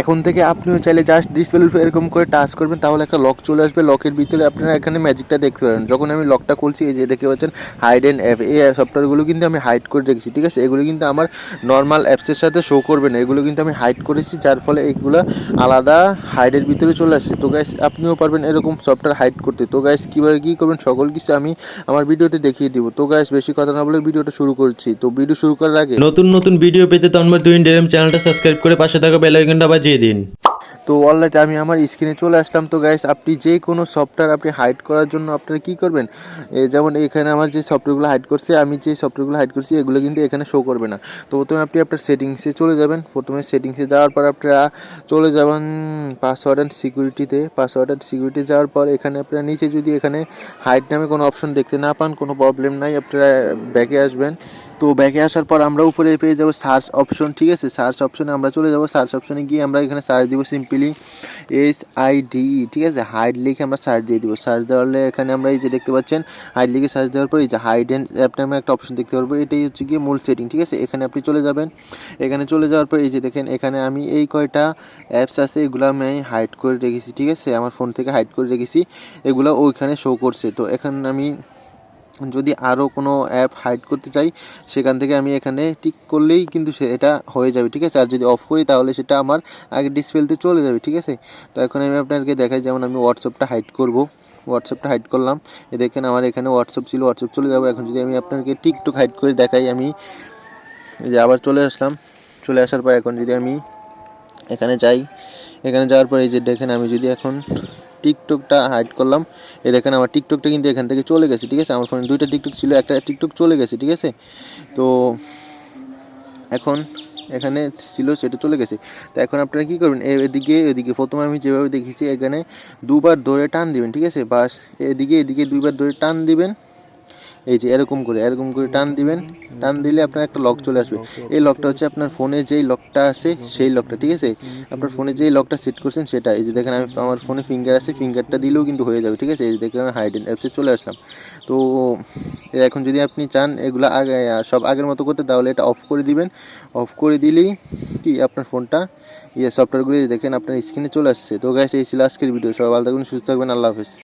এখন থেকে আপনিও চাইলে জাস্ট ডিসপ্লে এরকম করে টাচ করবেন, তাহলে একটা লক চলে আসবে। লকের ভিতরে আপনারা এখানে ম্যাজিকটা দেখতে পারেন। যখন আমি লকটা খুলছি, এই যে দেখতে পাচ্ছেন হাইড অ্যান্ড অ্যাপ এই সফটওয়্যারগুলো কিন্তু আমি হাইড করে রেখেছি, ঠিক আছে? এগুলো কিন্তু আমার নর্মাল অ্যাপসের সাথে শো করবে না। এগুলো কিন্তু আমি হাইড করেছি, যার ফলে এগুলো আলাদা হাইডের ভিতরে চলে আসছে তো গাইস আপনিও পারবেন এরকম সফটওয়্যার হাইড করতে। তো গাইস কীভাবে কী করবেন, সকল কিছু আমি আমার ভিডিওতে দেখিয়ে দিব। তো গাইস বেশি কথা না বলে ভিডিওটা শুরু করছি। তো ভিডিও শুরু করার আগে নতুন নতুন ভিডিও পেতে তন্ময় তুই ইন্ডিয়াম চ্যানেলটা সাবস্ক্রাইব করে পাশে থাকা বেল আইকনটা বাজিয়ে দিন। তো অলরেডি আমি আমার স্ক্রিনে চলে আসলাম। তো গাইস আপনি যে কোনো সফটওয়্যার আপনি হাইড করার জন্য আপনারা কী করবেন? যেমন এখানে আমার যে সফটওয়্যারগুলো হাইড করছে, আমি যে সফটওয়্যারগুলো হাইড করছি, এগুলো কিন্তু এখানে শো করবে না। তো প্রথমে আপনি আপনার সেটিংসে চলে যাবেন। প্রথমে সেটিংসে যাওয়ার পর আপনারা চলে যাবেন পাসওয়ার্ড অ্যান্ড সিকিউরিটিতে পাসওয়ার্ড অ্যান্ড সিকিউরিটি যাওয়ার পর এখানে আপনারা নিচে যদি এখানে হাইড নামে কোনো অপশন দেখতে না পান, কোনো প্রবলেম নাই, আপনারা ব্যাকে আসবেন। তো ব্যাকে আসার পর আমরা উপরে পেয়ে যাব সার্চ অপশন ঠিক আছে? সার্চ অপশনে আমরা চলে যাব। সার্চ অপশনে গিয়ে আমরা এখানে সার্চ দিব সিম্পলি এস আই ডি ঠিক আছে? হাইড লিখে আমরা সার্চ দিয়ে দিব। সার্চ দেওয়ালে এখানে আমরা এই যে দেখতে পাচ্ছেন হাইড লিখে সার্চ দেওয়ার পর এই যে হাইড অ্যান্ড অ্যাপ নামে একটা অপশন দেখতে পারব। এটাই হচ্ছে গিয়ে মূল সেটিং ঠিক আছে? এখানে আপনি চলে যাবেন। এখানে চলে যাওয়ার পর এই যে দেখেন, এখানে আমি এই কয়টা অ্যাপস আছে, এগুলো আমি হাইড করে রেখেছি, ঠিক আছে? আমার ফোন থেকে হাইড করে রেখেছি। এগুলো ওইখানে শো করছে। তো এখন আমি যদি আরও কোনো অ্যাপ হাইড করতে চাই, সেখান থেকে আমি এখানে টিক করলেই কিন্তু সে এটা হয়ে যাবে, ঠিক আছে? আর যদি অফ করি তাহলে সেটা আমার আগে ডিসপ্লেতে চলে যাবে, ঠিক আছে? তো এখন আমি আপনাদেরকে দেখাই, যেমন আমি হোয়াটসঅ্যাপটা হাইড করব। হোয়াটসঅ্যাপটা হাইড করলাম। এ দেখেন আমার এখানে হোয়াটসঅ্যাপ ছিল হোয়াটসঅ্যাপ চলে যাব। এখন যদি আমি আপনাকে টিকটক হাইড করে দেখাই, আমি যে আবার চলে আসলাম। চলে আসার পর এখন যদি আমি এখানে যাই, এখানে যাওয়ার পর এই যে দেখেন আমি যদি এখন টিকটকটা হাইড করলাম। এ দেখেন আমার টিকটকটা কিন্তু এখান থেকে চলে গেছে, ঠিক আছে? আমার ফোনে দুইটা টিকটক ছিল, একটা টিকটক চলে গেছে, ঠিক আছে? তো এখন এখানে ছিল, সেটা চলে গেছে। তো এখন আপনারা কী করবেন? এদিকে এদিকে প্রথমে আমি যেভাবে দেখেছি, এখানে দুবার ধরে টান দিবেন, ঠিক আছে? বাস এদিকে এদিকে দুইবার ধরে টান দিবেন। এই যে এরকম করে এরকম করে টান দিবেন। টান দিলে আপনার একটা লক চলে আসবে। এই লকটা হচ্ছে আপনার ফোনে যেই লকটা আছে, সেই লকটা ঠিক আছে? আপনার ফোনে যেই লকটা সেট করছেন, সেটা। এই যে দেখেন, আমি আমার ফোনে ফিঙ্গার আছে ফিঙ্গারটা দিলেও কিন্তু হয়ে যাবে, ঠিক আছে? এই যে দেখেন, আমি হাইডেন অ্যাপসে চলে আসলাম। তো এখন যদি আপনি চান, এগুলো আগে সব আগের মতো করতে, তাহলে এটা অফ করে দিবেন। অফ করে দিলেই কি, আপনার ফোনটা ইয়ে সফটওয়্যারগুলি দেখেন, আপনার স্ক্রিনে চলে আসছে। তো গাইস এই ছিল আজকের ভিডিও সবাই ভালো থাকবেন, সুস্থ থাকবেন, আল্লাহ হাফেজ।